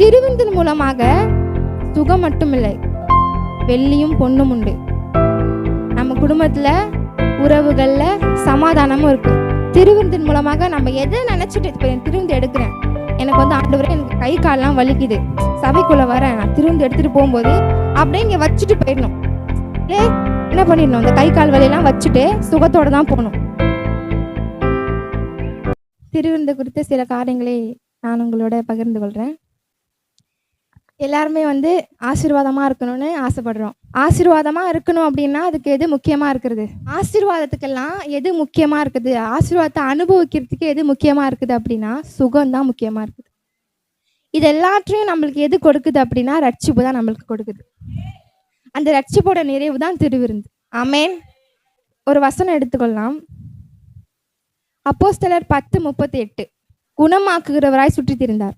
திருவிந்தின் மூலமாக சுகம் மட்டுமில்லை வெள்ளியும் பொண்ணும் உண்டு. நம்ம குடும்பத்துல உறவுகள்ல சமாதானமும் இருக்கு. திருவிருந்தின் மூலமாக நம்ம எதை நினைச்சிட்டு இப்போ என் திருவிருந்து எடுக்கிறேன்? எனக்கு வந்து ஆண்டவரே எனக்கு கை காலெலாம் வலிக்குது. சபைக்குள்ள வரேன். நான் திருவிருந்து எடுத்துட்டு போகும்போது அப்படியே இங்க வச்சுட்டு போயிடணும். ஏ என்ன பண்ணிடணும்? இந்த கை கால் வலியெல்லாம் வச்சுட்டு சுகத்தோட தான் போகணும். திருவிருந்து குறித்த சில காரியங்களை நான் உங்களோட பகிர்ந்து கொள்கிறேன் எல்லாருமே வந்து ஆசீர்வாதமாக இருக்கணும்னு ஆசைப்படுறோம். ஆசீர்வாதமாக இருக்கணும் அப்படின்னா அதுக்கு எது முக்கியமாக இருக்கிறது ஆசீர்வாதத்துக்கெல்லாம் எது முக்கியமாக இருக்குது? ஆசீர்வாதத்தை அனுபவிக்கிறதுக்கு எது முக்கியமாக இருக்குது அப்படின்னா சுகம் தான் முக்கியமாக இருக்குது. இது எல்லாத்தையும் நம்மளுக்கு எது கொடுக்குது அப்படின்னா ரட்சிப்பு தான் நம்மளுக்கு கொடுக்குது. அந்த ரட்சிப்போட நிறைவு தான் திருவிருந்து. ஆமேன். ஒரு வசனம் எடுத்துக்கொள்ளலாம். அப்போஸ்தலர் பத்து முப்பத்தி எட்டு குணமாக்குகிறவராய் சுற்றித் திரிந்தார்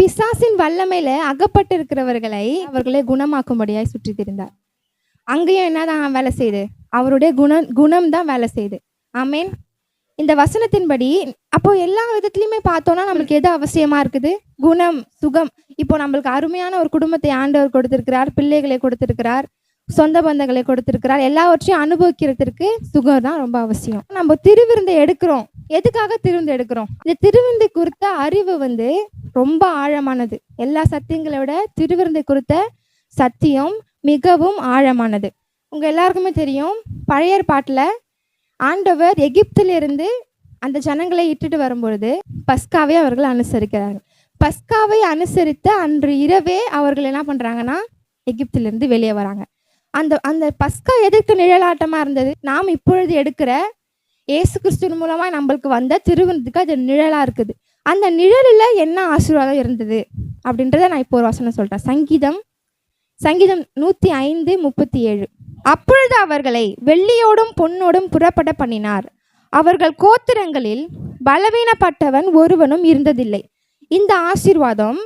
பிசாசின் வல்லமையில அகப்பட்டு இருக்கிறவர்களை அவர்களை குணமாக்கும்படியாய் சுற்றி திரிந்தார். அங்கேயும் என்னதான் வேலை செய்யுது அவருடைய குணம் குணம் தான் வேலை செய்யுது ஆமேன். இந்த வசனத்தின்படி அப்போ எல்லா விதத்துலையுமே பார்த்தோம்னா நம்மளுக்கு எது அவசியமா இருக்குது? குணம் சுகம். இப்போ நம்மளுக்கு அருமையான ஒரு குடும்பத்தை ஆண்டவர் கொடுத்திருக்கிறார் பிள்ளைகளை கொடுத்திருக்கிறார் சொந்த பந்தங்களை கொடுத்திருக்கிறார் எல்லாவற்றையும் அனுபவிக்கிறதுக்கு சுகம் தான் ரொம்ப அவசியம். நம்ம திருவிருந்தை எடுக்கிறோம். எதுக்காக திருவிருந்து எடுக்கிறோம்? இந்த திருவிருந்தை குறித்த அறிவு வந்து ரொம்ப ஆழமானது. எல்லா சத்தியங்களை விட திருவிருந்தை குறித்த சத்தியம் மிகவும் ஆழமானது. உங்க எல்லாருக்குமே தெரியும் பழைய பாட்டில் ஆண்டவர் எகிப்திலிருந்து அந்த ஜனங்களை இட்டுட்டு வரும்பொழுது பஸ்காவை அவர்கள் அனுசரிக்கிறார்கள் பஸ்காவை அனுசரித்த அன்று இரவே அவர்கள் என்ன பண்ணுறாங்கன்னா எகிப்திலிருந்து வெளியே வராங்க. அந்த அந்த பஸ்கா எதற்கு நிழலாட்டமாக இருந்தது. நாம் இப்பொழுது எடுக்கிற இயேசு கிறிஸ்துவின் மூலமாக நம்மளுக்கு வந்த திருவிருந்துக்கு அது நிழலாக இருக்குது. அந்த நிழலில் என்ன ஆசீர்வாதம் இருந்தது அப்படின்றத நான் இப்போ ஒரு வசனம் சொல்கிறேன் சங்கீதம் சங்கீதம் நூற்றி ஐந்து முப்பத்தி ஏழு. அப்பொழுது அவர்களை வெள்ளியோடும் பொன்னோடும் புறப்பட பண்ணினார். அவர்கள் கோத்திரங்களில் பலவீனப்பட்டவன் ஒருவனும் இருந்ததில்லை. இந்த ஆசீர்வாதம்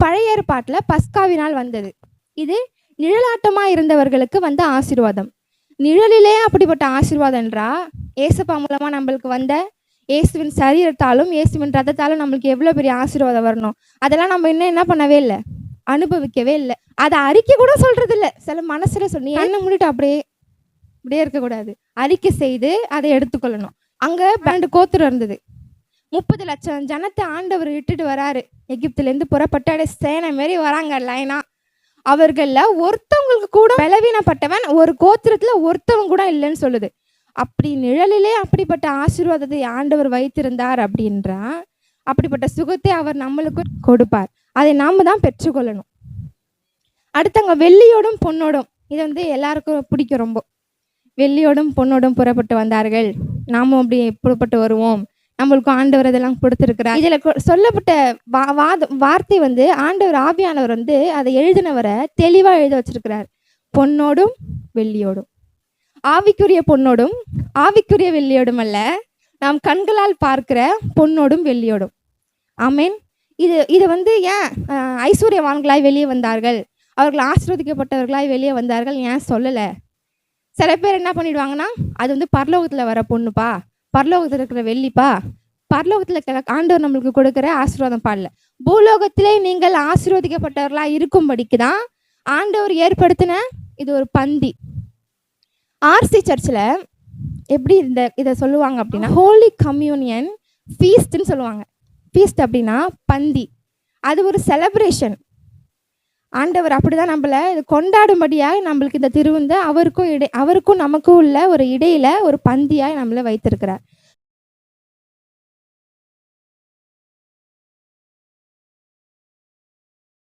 பழைய ஏற்பாட்டில் பஸ்காவினால் வந்தது. இது நிழலாட்டமாக இருந்தவர்களுக்கு வந்த ஆசீர்வாதம். நிழலிலே அப்படிப்பட்ட ஆசீர்வாதம் என்றா ஏசப்பா மூலமாக நம்மளுக்கு வந்த இயேசுவின் சரீரத்தாலும் இயேசுவின் ரத்தத்தாலும் நம்மளுக்கு எவ்வளோ பெரிய ஆசீர்வாதம் வரணும்? அதெல்லாம் நம்ம இன்னும் என்ன பண்ணவே இல்லை. அனுபவிக்கவே இல்லை. அதை அறிக்கை கூட சொல்றது இல்லை சில மனசுல சொல்லி என்ன முடிட்டு அப்படியே அப்படியே இருக்கக்கூடாது. அறிக்கை செய்து அதை எடுத்துக்கொள்ளணும். அங்க பன்னெண்டு கோத்திரம் இருந்தது. முப்பது லட்சம் ஜனத்தை ஆண்டவர் இட்டுட்டு வராரு. எகிப்துலேருந்து புறப்பட்டு சேனை மாரி வராங்க லைனா. அவர்களில் ஒருத்தவங்களுக்கு கூட பலவீனப்பட்டவன் ஒரு கோத்திரத்தில் ஒருத்தவங்க கூட இல்லைன்னு சொல்லுது. அப்படி நிழலிலே அப்படிப்பட்ட ஆசீர்வாதத்தை ஆண்டவர் வைத்திருந்தார் அப்படின்றா. அப்படிப்பட்ட சுகத்தை அவர் நம்மளுக்கு கொடுப்பார். அதை நாம தான் பெற்றுக்கொள்ளணும். அடுத்தவங்க வெள்ளியோடும் பொண்ணோடும் இது வந்து எல்லாருக்கும் பிடிக்கும் ரொம்ப. வெள்ளியோடும் பொண்ணோடும் புறப்பட்டு வந்தார்கள். நாமும் அப்படி புறப்பட்டு வருவோம். நம்மளுக்கு ஆண்டவர் இதெல்லாம் கொடுத்துருக்கிறார். இதில் கொ- சொல்லப்பட்ட வா வாத வார்த்தை வந்து ஆண்டவர் ஆவியானவர் வந்து அதை எழுதினவரை தெளிவாக எழுத வச்சிருக்கிறார். பொன்னோடும் வெள்ளியோடும். ஆவிக்குரிய பொன்னோடும் ஆவிக்குரிய வெள்ளியோடும் அல்ல நாம் கண்களால் பார்க்கிற பொன்னோடும் வெள்ளியோடும். ஆமேன். இது இது வந்து ஏன் ஐஸ்வர்யவான்களாய் வெளியே வந்தார்கள்? அவர்கள் ஆசீர்வதிக்கப்பட்டவர்களாய் வெளியே வந்தார்கள் ஏன் சொல்லலை? சில பேர் என்ன பண்ணிடுவாங்கன்னா அது வந்து பரலோகத்தில் வர பொண்ணுப்பா பரலோகத்தில் இருக்கிற வெள்ளிப்பா பரலோகத்தில் இருக்கிற ஆண்டவர் நம்மளுக்கு கொடுக்குற ஆசீர்வாதம் பாடல. பூலோகத்திலே நீங்கள் ஆசீர்வதிக்கப்பட்டவர்களாக இருக்கும்படிக்கு தான் ஆண்டவர் ஏற்படுத்தின இது ஒரு பந்தி. ஆர்சி சர்ச்சில் எப்படி இந்த இதை சொல்லுவாங்க அப்படின்னா ஹோலி கம்யூனியன் ஃபீஸ்ட்னு சொல்லுவாங்க. ஃபீஸ்ட் அப்படின்னா பந்தி. அது ஒரு செலப்ரேஷன் ஆண்டவர் அப்படிதான் நம்மளை இது கொண்டாடும்படியாக நம்மளுக்கு இந்த திருவிந்த அவருக்கும் இடை அவருக்கும் நமக்கும் உள்ள ஒரு இடையில ஒரு பந்தியாக நம்மளை வைத்திருக்கிறார்.